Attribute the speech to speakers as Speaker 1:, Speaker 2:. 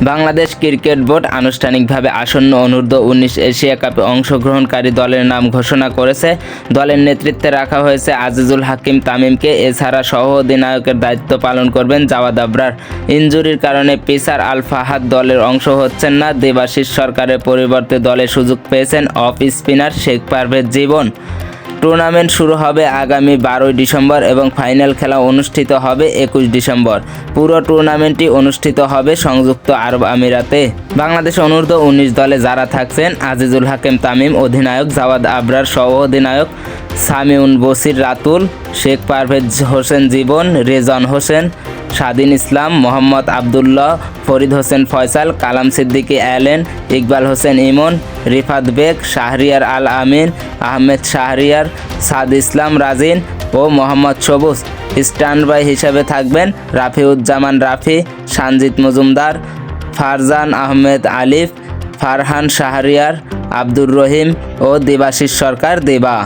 Speaker 1: Bangladesh cricket board আনুষ্ঠানিকভাবে আসন্ন অনূর্ধ্ব উনিশ এশিয়া কাপে অংশগ্রহণকারী দলের নাম ঘোষণা করেছে। দলের নেতৃত্বে রাখা হয়েছে আজিজুল হাকিম তামিমকে, এছাড়া সহ অধিনায়কের দায়িত্ব পালন করবেন জাওয়াদ আবরার। ইনজুরির কারণে পিসার আল ফাহাদ দলের অংশ হচ্ছেন না। দেবাশিস সরকারের পরিবর্তে দলে সুযোগ পেয়েছেন off spinner Sheikh Parvez Jibon. Tournament শুরু হবে আগামী বারোই ডিসেম্বর এবং ফাইনাল খেলা অনুষ্ঠিত হবে একুশ ডিসেম্বর। পুরো টুর্নামেন্টটি অনুষ্ঠিত হবে সংযুক্ত আরব আমিরাতে। বাংলাদেশ অনূর্ধ্ব উনিশ দলে যারা থাকছেন, আজিজুল হাকিম তামিম, অধিনায়ক জাওয়াদ আবরার সহ অধিনায়ক সামিউন বসির, রাতুল, শেখ পারভেজ হোসেন জীবন, রেজন হোসেন স্বাধীন ইসলাম, মোহাম্মদ আবদুল্লাহ, ফরিদ হোসেন ফয়সাল, কালাম সিদ্দিকী অ্যালেন ইকবাল হোসেন ইমন, রিফাত বেগ, শাহরিয়ার আল আমিন, আহমেদ শাহরিয়ার, সাদ ইসলাম রাজিন ও মোহাম্মদ সবুজ। স্ট্যান্ড বাই হিসাবে থাকবেন রাফিউজ্জামান রাফি, সানজিদ মজুমদার, ফারজান আহমেদ আলিফ, ফারহান শাহরিয়ার, আব্দুর রহিম ও দেবাশিস সরকার দেবা।